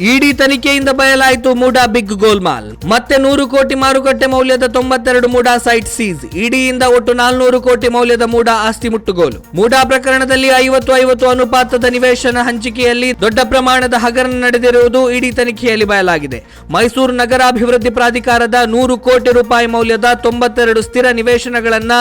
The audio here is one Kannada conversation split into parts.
ಇಡಿ ತನಿಖೆಯಿಂದ ಬಯಲಾಯಿತು ಮೂಡಾ ಬಿಗ್ ಗೋಲ್ಮಾಲ್. ಮತ್ತೆ ನೂರು ಕೋಟಿ ಮಾರುಕಟ್ಟೆ ಮೌಲ್ಯದ ತೊಂಬತ್ತೆರಡು ಮೂಡಾ ಸೈಟ್ ಸೀಸ್. ಇಡಿಯಿಂದ ಒಟ್ಟು ನಾಲ್ನೂರು ಕೋಟಿ ಮೌಲ್ಯದ ಮೂಡಾ ಆಸ್ತಿ ಮುಟ್ಟುಗೋಲು. ಮೂಡಾ ಪ್ರಕರಣದಲ್ಲಿ ಐವತ್ತು ಐವತ್ತು ಅನುಪಾತದ ನಿವೇಶನ ಹಂಚಿಕೆಯಲ್ಲಿ ದೊಡ್ಡ ಪ್ರಮಾಣದ ಹಗರಣ ನಡೆದಿರುವುದು ಇಡಿ ತನಿಖೆಯಲ್ಲಿ ಬಯಲಾಗಿದೆ. ಮೈಸೂರು ನಗರಾಭಿವೃದ್ಧಿ ಪ್ರಾಧಿಕಾರದ ನೂರು ಕೋಟಿ ರೂಪಾಯಿ ಮೌಲ್ಯದ ತೊಂಬತ್ತೆರಡು ಸ್ಥಿರ ನಿವೇಶನಗಳನ್ನ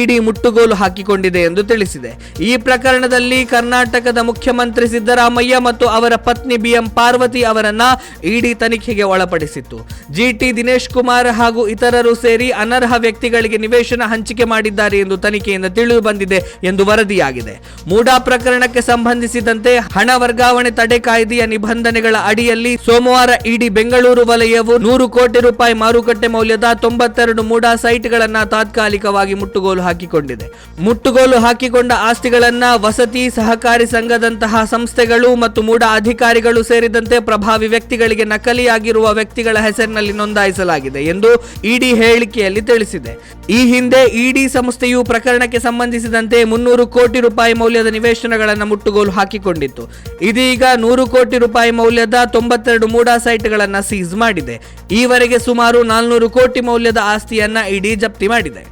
ಇಡಿ ಮುಟ್ಟುಗೋಲು ಹಾಕಿಕೊಂಡಿದೆ ಎಂದು ತಿಳಿಸಿದೆ. ಈ ಪ್ರಕರಣದಲ್ಲಿ ಕರ್ನಾಟಕದ ಮುಖ್ಯಮಂತ್ರಿ ಸಿದ್ದರಾಮಯ್ಯ ಮತ್ತು ಅವರ ಪತ್ನಿ ಬಿಎಂ ಪಾರ್ವತಿ ಅವರನ್ನ ಇಡಿ ತನಿಖೆಗೆ ಒಳಪಡಿಸಿತ್ತು. ಜಿಟಿ ದಿನೇಶ್ ಕುಮಾರ್ ಹಾಗೂ ಇತರರು ಸೇರಿ ಅನರ್ಹ ವ್ಯಕ್ತಿಗಳಿಗೆ ನಿವೇಶನ ಹಂಚಿಕೆ ಮಾಡಿದ್ದಾರೆ ಎಂದು ತನಿಖೆಯಿಂದ ತಿಳಿದು ಬಂದಿದೆ ಎಂದು ವರದಿಯಾಗಿದೆ. ಮೂಡಾ ಪ್ರಕರಣಕ್ಕೆ ಸಂಬಂಧಿಸಿದಂತೆ ಹಣ ವರ್ಗಾವಣೆ ತಡೆ ಕಾಯ್ದೆಯ ನಿಬಂಧನೆಗಳ ಅಡಿಯಲ್ಲಿ ಸೋಮವಾರ ಇಡಿ ಬೆಂಗಳೂರು ವಲಯವು ನೂರು ಕೋಟಿ ರೂಪಾಯಿ ಮಾರುಕಟ್ಟೆ ಮೌಲ್ಯದ ತೊಂಬತ್ತೆರಡು ಮೂಡಾ ಸೈಟ್ಗಳನ್ನ ತಾತ್ಕಾಲಿಕವಾಗಿ ಮುಟ್ಟುಗೋಲು ಹಾಕಿಕೊಂಡಿದೆ. ಮುಟ್ಟುಗೋಲು ಹಾಕಿಕೊಂಡ ಆಸ್ತಿಗಳನ್ನ ವಸತಿ ಸಹಕಾರಿ ಸಂಘದಂತಹ ಸಂಸ್ಥೆಗಳು ಮತ್ತು ಮೂಡಾ ಅಧಿಕಾರಿಗಳು ಸೇರಿದಂತೆ ಪ್ರಭಾವಿ ವ್ಯಕ್ತಿಗಳಿಗೆ ನಕಲಿಯಾಗಿರುವ ವ್ಯಕ್ತಿಗಳ ಹೆಸರಿನಲ್ಲಿ ನೋಂದಾಯಿಸಲಾಗಿದೆ ಎಂದು ಇಡಿ ಹೇಳಿಕೆಯಲ್ಲಿ ತಿಳಿಸಿದೆ. ಈ ಹಿಂದೆ ಇಡಿ ಸಂಸ್ಥೆಯು ಪ್ರಕರಣಕ್ಕೆ ಸಂಬಂಧಿಸಿದಂತೆ ಮುನ್ನೂರು ಕೋಟಿ ರೂಪಾಯಿ ಮೌಲ್ಯದ ನಿವೇಶನಗಳನ್ನು ಮುಟ್ಟುಗೋಲು ಹಾಕಿಕೊಂಡಿತ್ತು. ಇದೀಗ ನೂರು ಕೋಟಿ ರೂಪಾಯಿ ಮೌಲ್ಯದ ತೊಂಬತ್ತೆರಡು ಮೂಡಾ ಸೈಟ್ಗಳನ್ನು ಸೀಸ್ ಮಾಡಿದೆ. ಈವರೆಗೆ ಸುಮಾರು ನಾಲ್ನೂರು ಕೋಟಿ ಮೌಲ್ಯದ ಆಸ್ತಿಯನ್ನ ಇಡಿ ಜಪ್ತಿ ಮಾಡಿದೆ.